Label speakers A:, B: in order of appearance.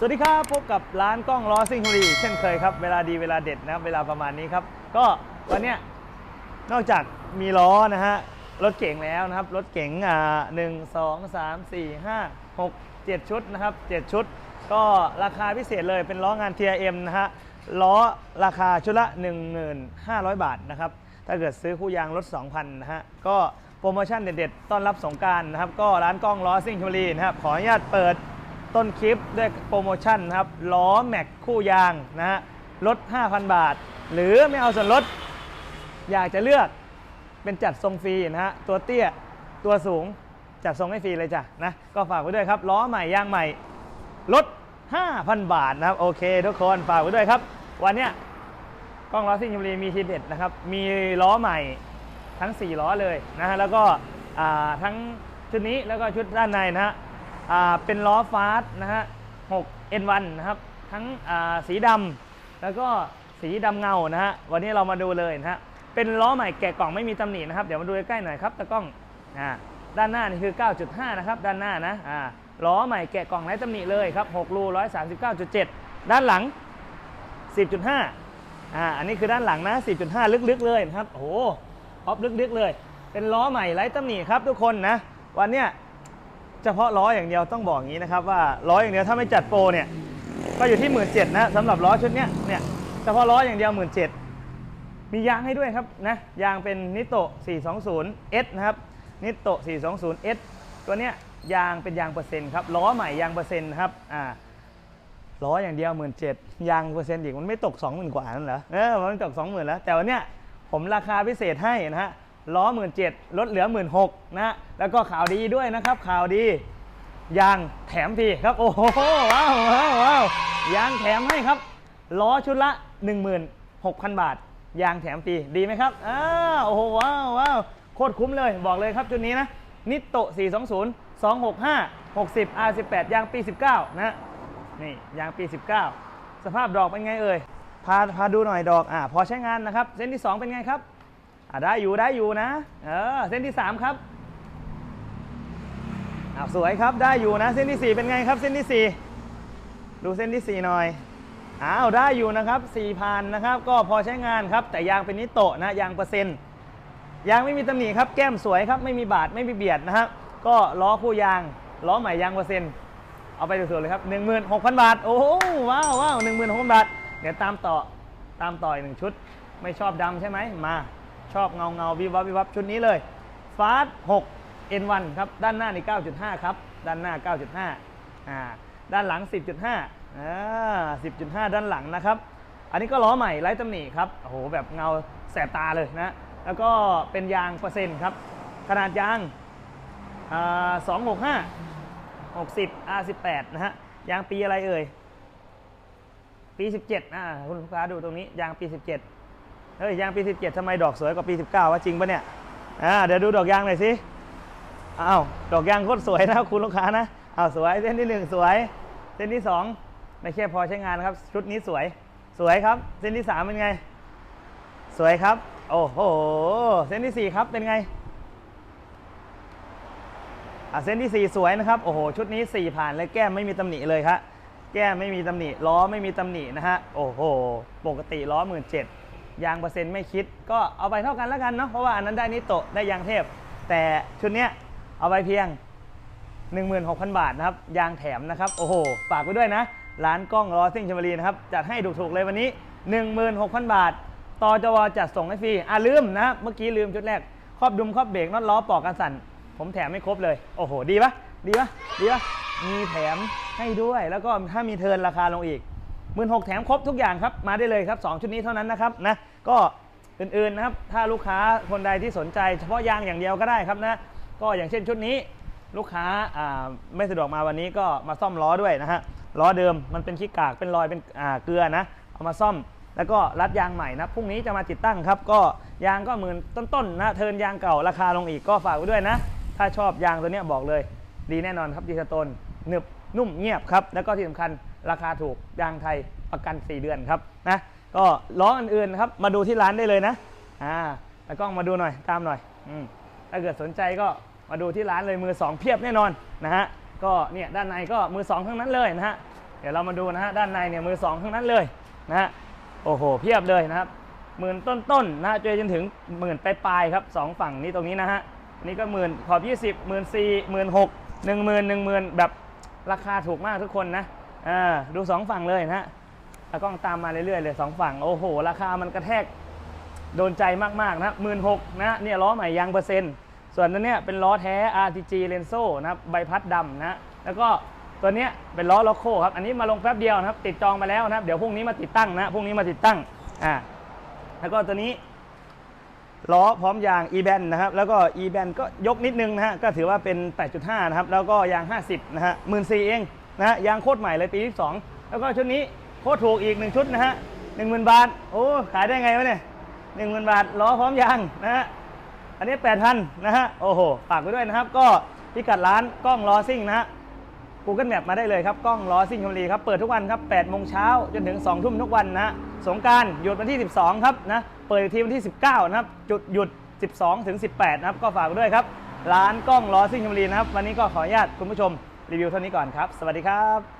A: สวัสดีครับ พบกับร้านกล้องล้อซิ่งบุรีเช่นเคยครับ เวลาดีเวลาเด็ดนะครับเวลาประมาณนี้ครับ ก็วันเนี้ยนอกจากมีล้อนะฮะรถเก๋งแล้วนะครับ รถเก๋งอ่าหนึ่งสองสามสี่ห้าหกเจ็ดชุดนะครับเจ็ดชุด ก็ราคาพิเศษเลยเป็นล้องาน TRM นะฮะล้อราคาชุดละ 1,500 บาทนะครับ ถ้าเกิดซื้อคู่ยางลด2,000นะฮะก็โปรโมชั่นเด็ดๆ ต้อนรับสงการนะครับ ก็ร้านกล้องล้อซิ่งบุรีนะครับขออนุญาตเปิด ต้นคลิปด้วยโปรโมชั่นนะครับล้อแม็กคู่ยางนะฮะลด 5,000 บาท หรือไม่เอาส่วนลด อยากจะเลือกเป็นจัดทรงฟรีนะฮะตัวเตี้ยตัวสูงจัดทรงให้ฟรีเลยจ้ะนะก็ฝากไว้ด้วยครับล้อใหม่ยางใหม่ลด 5,000 บาทนะครับโอเค ทุกคนฝากไว้ด้วยครับ วันเนี้ยกล้องล้อซิ่งชลบุรีมีทีเด็ดนะครับมีล้อใหม่ทั้ง 4 ล้อเลยนะฮะแล้วก็ทั้งชุดนี้แล้วก็ชุดด้านในนะฮะ เป็นล้อฟาสต์นะฮะ6 N1 นะครับทั้งสีดำแล้วก็สีดำเงานะฮะวันนี้เรามาดูเลยนะฮะเป็นล้อใหม่แกะกล่องไม่มีตำหนินะครับเดี๋ยวมาดูใกล้ๆหน่อยครับตะกล้องอ่าด้านหน้านี่คือ 9.5 นะครับ ด้านหน้านะอ่าล้อใหม่แกะกล่องไร้ตำหนิเลยครับ6รู139.7 ด้านหลัง 10.5อ่าอันนี้คือด้านหลังนะ 10.5 ลึกๆเลยนะครับโอ้โหออฟลึกๆเลย เป็นล้อใหม่ไร้ตำหนิครับทุกคนนะวันเนี้ย ฉพาะล้ออย่างเดียวต้องบอกอย่างนี้นะครับว่าล้ออย่างเดียวถ้าไม่จัดโปรเนี่ยก็อยู่ที่หมื่นเจ็ดนะสำหรับล้อชุดเนี้ยเนี่ยเฉพาะล้ออย่างเดียวหมื่นเจ็ดมียางให้ด้วยครับนะยางเป็นนิโต 420S นะครับนิโต 420S ตัวเนี้ยยางเป็นยางเปอร์เซ็นต์ครับล้อใหม่ยางเปอร์เซ็นต์ครับอ่าล้ออย่างเดียวหมื่นเจ็ดยางเปอร์เซ็นต์อีกมันไม่ตก20,000กว่านั่นเหรอเออมันไม่ตก20,000แล้วแต่วันเนี้ยผมราคาพิเศษให้นะฮะ ล้อหมื่นเจ็ดลดเหลือหมื่นหกนะแล้วก็ข่าวดีด้วยนะครับ ข่าวดียางแถมฟรีครับ โอ้โหว้าวว้าวว้าวยางแถมให้ครับ ล้อชุดละ 16,000 บาท ยางแถมฟรีดีไหมครับอ้าวโอ้โหว้าวว้าวโคตรคุ้มเลยบอกเลยครับชุดนี้นะนิโต420 265 60 R18 ยางปี 19 นะนี่ยางปี 19 สภาพดอกเป็นไงเอ่ยพาพาดูหน่อยดอกอ่าพอใช้งานนะครับ เส้นที่ 2 เป็นไงครับ อ่าได้อยู่ได้อยู่นะ เออเส้นที่ 3 ครับอ้าวสวยครับได้อยู่นะ เส้นที่ 4 เป็นไงครับ เส้นที่ 4 ดูเส้นที่ 4 หน่อยอ้าวได้อยู่นะครับ4พันนะครับ ก็พอใช้งานครับ แต่ยางเป็นนิโตะนะยางเปอร์เซ็นต์ยางไม่มีตำหนิครับแก้มสวยครับไม่มีบาดไม่มีเบียดนะครับก็ล้อคู่ยางล้อใหม่ยางเปอร์เซ็นต์เอาไปสวยๆเลยครับ 16,000 บาท โอ้โหว้าวว้าว16,000บาท เดี๋ยวตามต่อตามต่ออีกหนึ่งชุด ไม่ชอบดำใช่ไหมมา ชอบเงาเงาวิบวับวิบวับชุดนี้เลยฟาส6 N1 ครับด้านหน้านี่9.5 ครับ ด้านหน้า 9.5อ่าด้านหลัง 10.5อ่า10.5 ด้านหลังนะครับ อันนี้ก็ล้อใหม่ไร้ตำหนิครับโอ้โหแบบเงาแสบตาเลยนะ แล้วก็เป็นยางเปอร์เซ็นต์ครับ ขนาดยางอ่า265 60 R18 นะฮะยางปีอะไรเอ่ยปี 17อ่าคุณลูกค้าดูตรงนี้ยางปี 17 เฮ้ยยางปี 17ทำไมดอกสวยกว่าปี 19วะจริงปะเนี่ยอ่าเดี๋ยวดูดอกยางหน่อยสิอ้าวดอกยางโคตรสวยนะคุณลูกค้านะอ้าวสวยเส้นที่หนึ่งสวย เส้นที่สองไม่แค่พอใช้งานนะครับ ชุดนี้สวยสวยครับ เส้นที่สามเป็นไง สวยครับ โอ้โหเส้นที่สี่ครับเป็นไงอะเส้นที่สี่สวยนะครับโอ้โหชุดนี้สี่ผ่านเลยแก้มไม่มีตำหนิเลยครับแก้มไม่มีตำหนิล้อไม่มีตำหนินะฮะโอ้โหปกติล้อหมื่นเจ็ด ยางเปอร์เซ็นต์ไม่คิด ก็เอาไปเท่ากันแล้วกันเนาะเพราะว่าอันนั้นได้นิโตะได้ยางเทพ แต่ชุดเนี้ยเอาไปเพียง 16,000 บาทนะครับยางแถมนะครับโอ้โหฝากไว้ด้วยนะ ร้านกล้องล้อซิ่งชมบุรีนะครับจัดให้ถูกๆเลยวันนี้ 16,000 บาทต่อจวจัดส่งให้ฟรีอะลืมนะเมื่อกี้ลืมชุดแรกครอบดุมครอบเบรกน็อตล้อปอกกันสั่น ผมแถมไม่ครบเลย โอ้โห ดีปะดีปะดีปะมีแถมให้ด้วย แล้วก็ถ้ามีเทิร์นราคาลงอีก มื่นหกแถมครบทุกอย่างครับ มาได้เลยครับ 2 ชุดนี้เท่านั้นนะครับนะก็อื่นๆนะครับ ถ้าลูกค้าคนใดที่สนใจเฉพาะยางอย่างเดียวก็ได้ครับนะก็อย่างเช่นชุดนี้ลูกค้าอ่าไม่สะดวกมาวันนี้ก็มาซ่อมล้อด้วยนะฮะล้อเดิมมันเป็นขี้กากเป็นรอยเป็นอ่าเกลือนะเอามาซ่อมแล้วก็รัดยางใหม่นะพรุ่งนี้จะมาติดตั้งครับ ก็ยางก็หมื่นต้นๆนะเทินยางเก่าราคาลงอีกก็ฝากไว้ด้วยนะ ถ้าชอบยางตัวนี้บอกเลย ดีแน่นอนครับดีสโตนหนึบนุ่มเงียบครับ แล้วก็ที่สำคัญ ราคาถูกยางไทยประกัน 4 เดือนครับนะก็ล้ออื่นๆนะครับมาดูที่ร้านได้เลยนะอ่าแล้วกล้องมาดูหน่อยตามหน่อยอืมถ้าเกิดสนใจก็มาดูที่ร้านเลยมือสองเพียบแน่นอนนะฮะก็เนี่ยด้านในก็มือสองทั้งนั้นเลยนะฮะเดี๋ยวเรามาดูนะฮะด้านในเนี่ยมือสองทั้งนั้นเลยนะฮะโอ้โหเพียบเลยนะครับหมื่นต้นๆนะฮะจนถึงหมื่นปลายๆครับสองฝั่งนี้ตรงนี้นะฮะอันนี่ก็หมื่นขอบยี่สิบหมื่นสี่หมื่นหกหนึ่งหมื่นหนึ่งหมื่นแบบราคาถูกมากทุกคนนะ อ่าดูสองฝั่งเลยนะฮะกล้องตามมาเรื่อยๆเลยสองฝั่ง โอ้โห ราคามันกระแทกโดนใจมากๆนะหมื่นหกนะเนี่ยล้อใหม่ยางเปอร์เซ็นต์ ส่วนตัวเนี้ยเป็นล้อแท้ RTG Lenso นะครับใบพัดดำนะแล้วก็ตัวเนี้ยเป็นล้อล็อกโคครับ อันนี้มาลงแป๊บเดียวนะครับ ติดจองไปแล้วนะครับ เดี๋ยวพรุ่งนี้มาติดตั้งนะ พรุ่งนี้มาติดตั้ง อ่า แล้วก็ตัวนี้ล้อพร้อมยาง e b a n นะครับ แล้วก็ e b a n ก็ยกนิดนึงนะฮะ ก็ถือว่าเป็น 8.5 นะครับ แล้วก็ยาง 50 นะฮะหมื่นสี่เอง นะยางโคตรใหม่เลยปีที่2แล้วก็ชุดนี้โคตรถูกอีก1ชุดนะฮะ10,000บาทโอ้ขายได้ไงวะเนี่ย10,000บาทล้อพร้อมยางนะฮะอันนี้8,000นนะฮะโอ้โหฝากไว้ด้วยนะครับ ก็พิกัดร้านกล้องล้อซิ่งนะฮะ Google Map มาได้เลยครับกล้องล้อซิ่งชลบุรีครับเปิดทุกวันครับ8โมงเช้าจนถึง 2 ทุ่มทุกวันนะสงการหยุดวันที่ 12 ครับนะเปิดทีวันที่ 19 นะครับ จุดหยุด 12 ถึง 18 นะครับ ก็ฝากไว้ด้วยครับ ร้านกล้องล้อซิ่งชลบุรีนะครับ วันนี้ก็ขออนุญาตคุณผู้ชม รีวิวเท่านี้ก่อนครับ สวัสดีครับ